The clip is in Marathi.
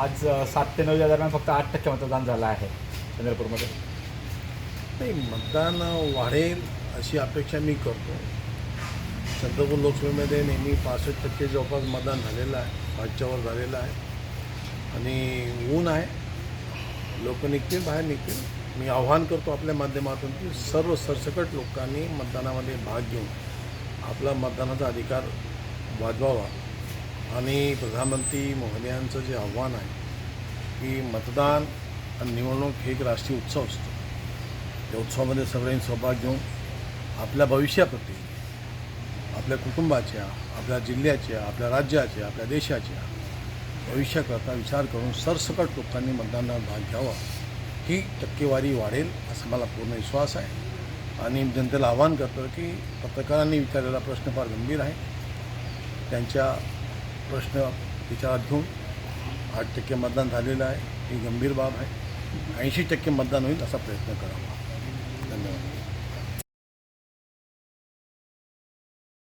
आज सात ते नऊच्या दरम्यान फक्त आठ टक्के मतदान झालं आहे चंद्रपूरमध्ये. नाही मतदान वाढेल अशी अपेक्षा मी करतो. चंद्रपूर लोकसभेमध्ये नेहमी पासष्ट टक्के जवळपास मतदान झालेलं आहे पाचच्यावर झालेलं आहे. आणि ऊन आहे. लोक निघतील बाहेर निघतील. मी आव्हान करतो आपल्या माध्यमातून की सर्व सरसकट लोकांनी मतदानामध्ये भाग घेऊन आपला मतदानाचा अधिकार वाजवावा. आणि प्रधानमंत्री महोदयांचं जे आव्हान आहे की मतदान आणि निवडणूक हे एक राष्ट्रीय उत्सव असतो. त्या उत्सवामध्ये सगळ्यांनी सहभाग घेऊन आपल्या भविष्याप्रती आपल्या कुटुंबाच्या आपल्या जिल्ह्याच्या आपल्या राज्याच्या आपल्या देशाच्या भविष्याकरता विचार करून सरसकट लोकांनी मतदानात भाग घ्यावा. ही टक्केवारी वाढेल असा मला पूर्ण विश्वास आहे. आणि जनतेला आवाहन करतो की पत्रकारांनी विचारलेला प्रश्न फार गंभीर आहे. त्यांच्या प्रश्न विचारात घेऊन आठ टक्के मतदान झालेलं आहे. ही गंभीर बाब आहे. ऐंशी टक्के मतदान होईल असा प्रयत्न करावा.